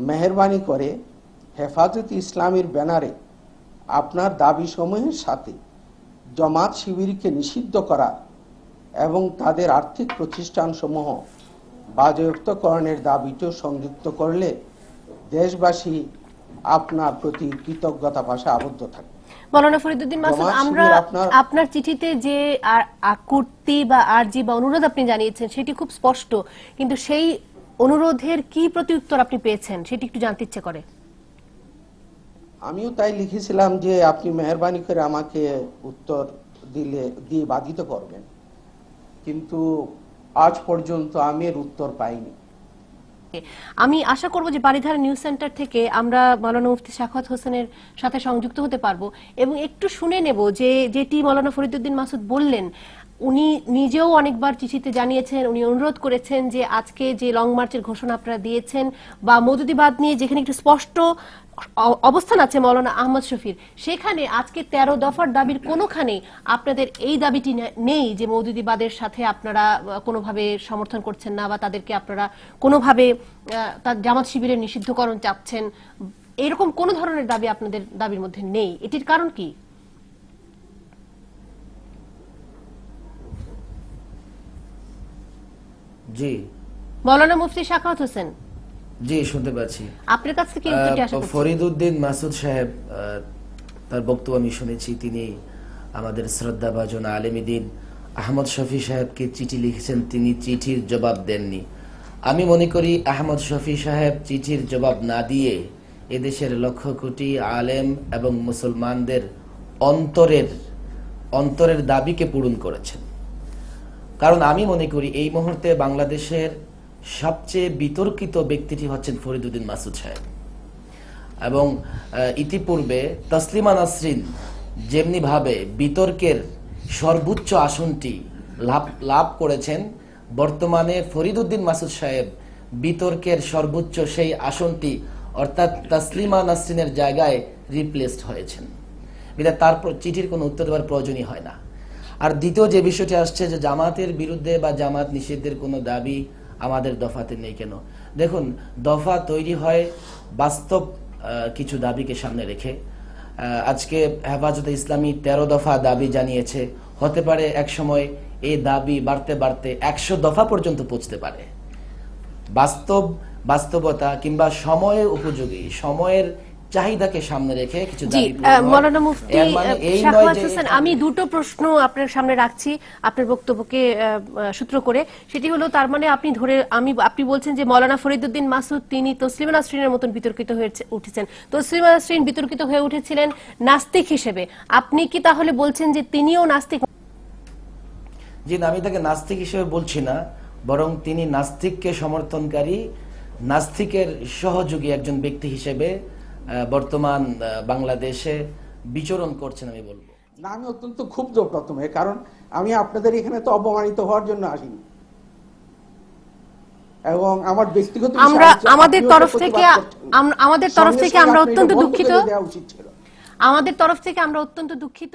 মেহরবানি করে হেফাজত ইসলামের ব্যানারে আপনার দাবি সমূহের সাথে জমাত শিবিরকে নিষিদ্ধ করা এবং তাদের আর্থিক প্রতিষ্ঠানসমূহ বাজেয়াপ্তকরণের দাবিটিও সংযুক্ত করলে দেশবাসী আপনার প্রতি কৃতজ্ঞতা ভাষা আবদ্ধ থাকবে। মৌলানা ফরিদুদ্দিন মাসুদ আমরা আপনার- আপনার চিঠিতে যে আর আকুর্তি বা আরজি বা অনুরোধ আপনি জানিয়েছেন সেটি খুব স্পষ্ট। কিন্তু সেই অনুরোধের কি প্রত্যুত্তর আপনি পেয়েছেন সেটি একটু জানতে ইচ্ছে করে। আমিও তাই লিখেছিলাম যে আপনি মেহরবানি করে আমাকে উত্তর দিলে দিয়ে বাধিত করবেন। কিন্তু আজ পর্যন্ত আমি এর উত্তর পাইনি। আমি আশা করব যে বাড়িধারা নিউজ সেন্টার থেকে আমরা মৌলানা মুফতি শাখাত হোসেনের সাথে সংযুক্ত হতে পারব এবং একটু শুনে নেব যে যেটি মৌলানা ফরিদুদ্দিন মাসুদ বললেন উনি নিজেও অনেকবার চিঠিতে জানিয়েছেন, উনি অনুরোধ করেছেন যে আজকে যে লং মার্চের ঘোষণা আপনারা দিয়েছেন বা মৌদুদিবাদ নিয়ে যেখানে একটু স্পষ্ট অবস্থান আছে মৌলানা আহমদ শফির, সেখানে আজকে তেরো দফার দাবির কোনোখানে আপনাদের এই দাবিটি নেই যে মৌদুদিবাদের সাথে আপনারা কোনোভাবে সমর্থন করছেন না বা তাদেরকে আপনারা কোনোভাবে তার জামাত শিবিরের নিষিদ্ধকরণ চাচ্ছেন, এরকম কোন ধরনের দাবি আপনাদের দাবির মধ্যে নেই। এটির কারণ কি? জি। মৌলানা মুফতি শাখাত হোসেন। জি শুনতে পাচ্ছি। আপনার কাছ থেকে উত্তরটি আশা করছি ফরিদউদ্দিন মাসুদ সাহেব তার বক্তব্য আমি শুনেছি। তিনি আমাদের শ্রদ্ধাভাজন আহমদ শফি সাহেবকে চিঠি লিখেছেন। তিনি চিঠির জবাব দেননি। আমি মনে করি আহমদ শফি সাহেব চিঠির জবাব না দিয়ে এদেশের লক্ষ কোটি আলেম এবং মুসলমানদের অন্তরের অন্তরের দাবিকে পূরণ করেছেন। কারণ আমি মনে করি এই মুহূর্তে বাংলাদেশের সবচেয়ে বিতর্কিত ব্যক্তিটি হচ্ছেন ফরিদুদ্দিন মাসুদ সাহেব। এবং ইতিপূর্বে তসলিমা নাসরিন যেমনি ভাবে বিতর্কের সর্বোচ্চ আসনটি লাভ লাভ করেছেন, বর্তমানে ফরিদুদ্দিন মাসুদ সাহেব বিতর্কের সর্বোচ্চ সেই আসনটি অর্থাৎ তসলিমা নাসরিনের জায়গায় রিপ্লেসড হয়েছেন। বিধায় তার চিঠির কোনো উত্তর দেওয়ার প্রয়োজনই হয় না। আর দ্বিতীয় যে বিষয়টি আসছে যে জামাতের বিরুদ্ধে বা জামাত নিষেধের কোনো দাবি আমাদের দফাতে নেই কেন? দেখুন, দফা তৈরি হয় বাস্তব কিছু দাবিকে সামনে রেখে। আজকে হেফাজতে ইসলামী তেরো দফা দাবি জানিয়েছে। হতে পারে এক সময় এই দাবি বাড়তে বাড়তে একশো দফা পর্যন্ত পৌঁছতে পারে। বাস্তব বাস্তবতা কিংবা সময়ে উপযোগী, সময়ের চাহিদাকে সামনে রেখে কিছু। মৌলানা মুফতি মানে হোসেন আমি দুটো প্রশ্ন আপনার সামনে রাখছি আপনার বক্তব্যকে সূত্র করে। সেটি হলো তার মানে আপনি ধরে আমি আপনি বলছেন যে মৌলানা ফরিদুদ্দিন মাসুদ তিনি তসলিমা নাসরিনের মতন বিতর্কিত হয়ে উঠেছেন। তসলিমা নাসরিন বিতর্কিত হয়ে উঠেছিলেন নাস্তিক হিসেবে। আপনি কি তাহলে বলছেন যে তিনিও নাস্তিক? জি না আমি তাকে নাস্তিক হিসেবে বলছি না বরং তিনি নাস্তিককে সমর্থনকারী নাস্তিকের সহযোগী একজন ব্যক্তি হিসেবে বর্তমান বাংলাদেশে বিচরণ করছেন আমি বলব। না আমি অত্যন্ত ক্ষুব্ধ প্রথমে কারণ আমি আপনাদের এখানে তো অপমানিত হওয়ার জন্য আসিনি। এবং আমার ব্যক্তিগত আমরা আমাদের তরফ থেকে আমাদের তরফ থেকে আমরা অত্যন্ত দুঃখিত। দেওয়া উচিত ছিল। আমাদের তরফ থেকে আমরা অত্যন্ত দুঃখিত।